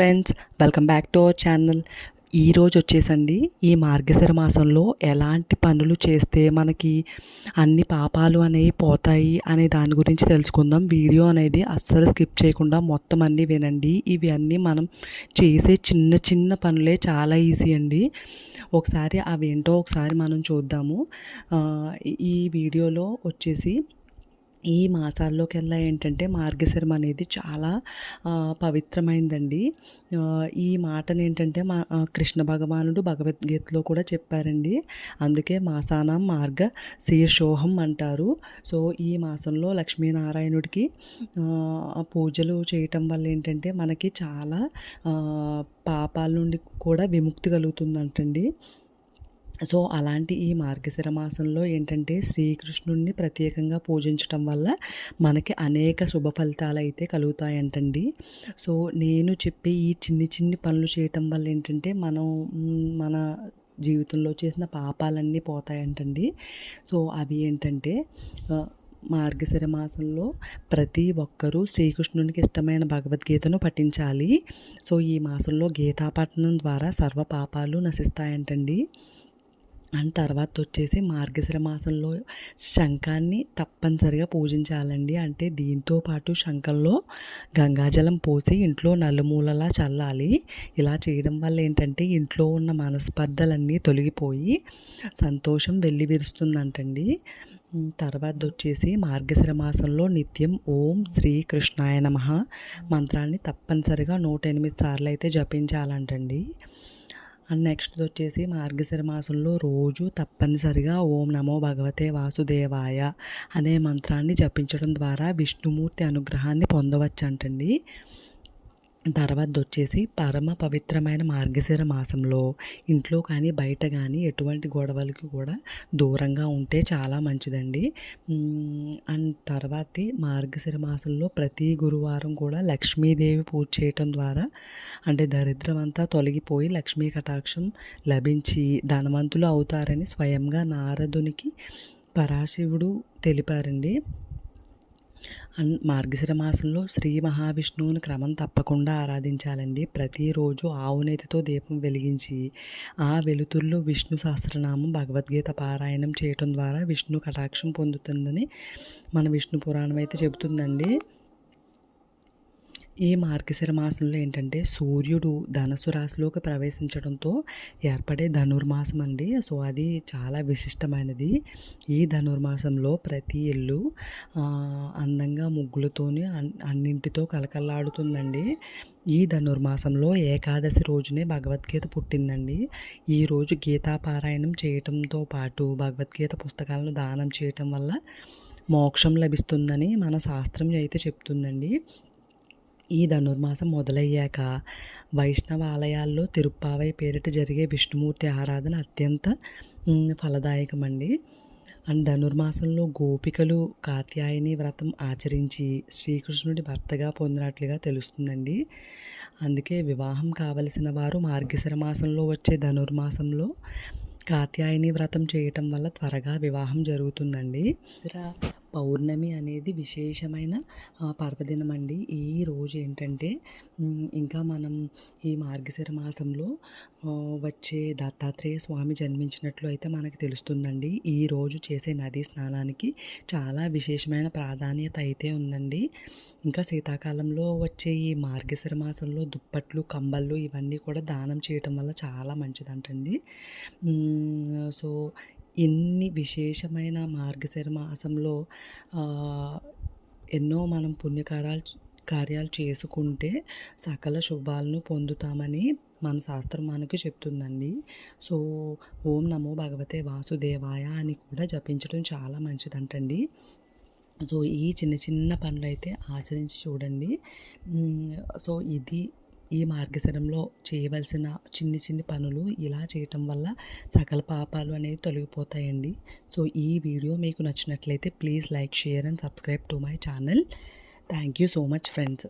Friends welcome back to our channel. ఈరోజు వచ్చేసండి ఈ మార్గశిర మాసంలో ఎలాంటి పనులు చేస్తే మనకి అన్ని పాపాలు అనేవి పోతాయి అనే దాని గురించి తెలుసుకుందాం. వీడియో అనేది అస్సలు స్కిప్ చేయకుండా మొత్తం అన్నీ వినండి. ఇవి అన్నీ మనం చేసే చిన్న చిన్న పనులే చాలా ఈజీ అండి. ఒకసారి అవేంటో ఒకసారి మనం చూద్దాము. ఈ వీడియోలో వచ్చేసి ఈ మాసాల్లోకెల్లా ఏంటంటే మార్గశిరం అనేది చాలా పవిత్రమైందండి. ఈ మాటని ఏంటంటే మా కృష్ణ భగవానుడు భగవద్గీతలో కూడా చెప్పారండి. అందుకే మాసానం మార్గ శీర్షోహం అంటారు. సో ఈ మాసంలో లక్ష్మీనారాయణుడికి పూజలు చేయటం వల్ల ఏంటంటే మనకి చాలా పాపాల నుండి కూడా విముక్తి కలుగుతుందంటండి. సో అలాంటి ఈ మార్గశిర మాసంలో ఏంటంటే శ్రీకృష్ణుడిని ప్రత్యేకంగా పూజించటం వల్ల మనకి అనేక శుభ ఫలితాలు అయితే కలుగుతాయంటండి. సో నేను చెప్పే ఈ చిన్ని చిన్ని పనులు చేయటం వల్ల ఏంటంటే మనం మన జీవితంలో చేసిన పాపాలన్నీ పోతాయంటండి. సో అవి ఏంటంటే మార్గశిర మాసంలో ప్రతి ఒక్కరూ శ్రీకృష్ణునికి ఇష్టమైన భగవద్గీతను పఠించాలి. సో ఈ మాసంలో గీతాపఠనం ద్వారా సర్వ పాపాలు నశిస్తాయంటండి. అండ్ తర్వాత వచ్చేసి మార్గశిర మాసంలో శంఖాన్ని తప్పనిసరిగా పూజించాలండి. అంటే దీంతో పాటు శంఖంలో గంగాజలం పోసి ఇంట్లో నలుమూలలా చల్లాలి. ఇలా చేయడం వల్ల ఏంటంటే ఇంట్లో ఉన్న మనస్పర్ధలన్నీ తొలగిపోయి సంతోషం వెళ్ళి విరుస్తుందంటండి. తర్వాత వచ్చేసి మార్గశిర మాసంలో నిత్యం ఓం శ్రీ కృష్ణాయ నమ మంత్రాన్ని తప్పనిసరిగా నూట ఎనిమిది సార్లు అయితే జపించాలంటండి. అండ్ నెక్స్ట్ వచ్చేసి మార్గశిర మాసంలో రోజు తప్పనిసరిగా ఓం నమో భగవతే వాసుదేవాయ అనే మంత్రాన్ని జపించడం ద్వారా విష్ణుమూర్తి అనుగ్రహాన్ని పొందవచ్చంటండి. తర్వాత వచ్చేసి పరమ పవిత్రమైన మార్గశిర మాసంలో ఇంట్లో కానీ బయట కానీ ఎటువంటి గొడవలకి కూడా దూరంగా ఉంటే చాలా మంచిదండి. అండ్ తర్వాత మార్గశిర మాసంలో ప్రతి గురువారం కూడా లక్ష్మీదేవి పూజ చేయటం ద్వారా అంటే దరిద్రం అంతా తొలగిపోయి లక్ష్మీ కటాక్షం లభించి ధనవంతులు అవుతారని స్వయంగా నారదునికి పరాశివుడు తెలిపారండి. మార్గశిర మాసంలో శ్రీ మహావిష్ణువుని క్రమం తప్పకుండా ఆరాధించాలండి. ప్రతిరోజు ఆవునేతితో దీపం వెలిగించి ఆ వెలుతుర్లో విష్ణు సహస్రనామం భగవద్గీత పారాయణం చేయటం ద్వారా విష్ణు కటాక్షం పొందుతుందని మన విష్ణు పురాణం అయితే చెబుతుందండి. ఈ మార్గశిర మాసంలో ఏంటంటే సూర్యుడు ధనుసు రాశిలోకి ప్రవేశించడంతో ఏర్పడే ధనుర్మాసం అండి సో అది చాలా విశిష్టమైనది. ఈ ధనుర్మాసంలో ప్రతి ఇల్లు అందంగా ముగ్గులతోని అన్నింటితో కలకల్లాడుతుందండి ఈ ధనుర్మాసంలో ఏకాదశి రోజునే భగవద్గీత పుట్టిందండి. ఈరోజు గీతాపారాయణం చేయటంతో పాటు భగవద్గీత పుస్తకాలను దానం చేయటం వల్ల మోక్షం లభిస్తుందని మన శాస్త్రం అయితే చెప్తుందండి. ఈ ధనుర్మాసం మొదలయ్యాక వైష్ణవ ఆలయాల్లో తిరుప్పావై పేరిట జరిగే విష్ణుమూర్తి ఆరాధన అత్యంత ఫలదాయకమండి. అండ్ ధనుర్మాసంలో గోపికలు కాత్యాయని వ్రతం ఆచరించి శ్రీకృష్ణుడి భర్తగా పొందినట్లుగా తెలుస్తుందండి. అందుకే వివాహం కావలసిన వారు మార్గశిర మాసంలో వచ్చే ధనుర్మాసంలో కాత్యాయని వ్రతం చేయటం వల్ల త్వరగా వివాహం జరుగుతుందండి. పౌర్ణమి అనేది విశేషమైన పర్వదినం అండి ఈ రోజు ఏంటంటే ఇంకా మనం ఈ మార్గశిర మాసంలో వచ్చే దత్తాత్రేయ స్వామి జన్మించినట్లు అయితే మనకు తెలుస్తుందండి. ఈ రోజు చేసే నదీ స్నానానికి చాలా విశేషమైన ప్రాధాన్యత అయితే ఉందండి. ఇంకా శీతాకాలంలో వచ్చే ఈ మార్గశిర మాసంలో దుప్పట్లు కంబళ్ళు ఇవన్నీ కూడా దానం చేయటం వల్ల చాలా మంచిదంటండి. సో ఇన్ని విశేషమైన మార్గశిర మాసంలో ఎన్నో మనం పుణ్యకారాలు కార్యాలు చేసుకుంటే సకల శుభాలను పొందుతామని మన శాస్త్రం మనకు చెప్తుందండి. సో ఓం నమో భగవతే వాసుదేవాయ అని కూడా జపించడం చాలా మంచిదంటండి. సో ఈ చిన్న చిన్న పనులు అయితే ఆచరించి చూడండి. సో ఇది ఈ మార్గశరంలో చేయవలసిన చిన్ని చిన్ని పనులు ఇలా చేయటం వల్ల సకల పాపాలు అనేది తొలగిపోతాయండి. సో ఈ వీడియో మీకు నచ్చినట్లయితే please like share and subscribe to my channel. Thank you so much friends.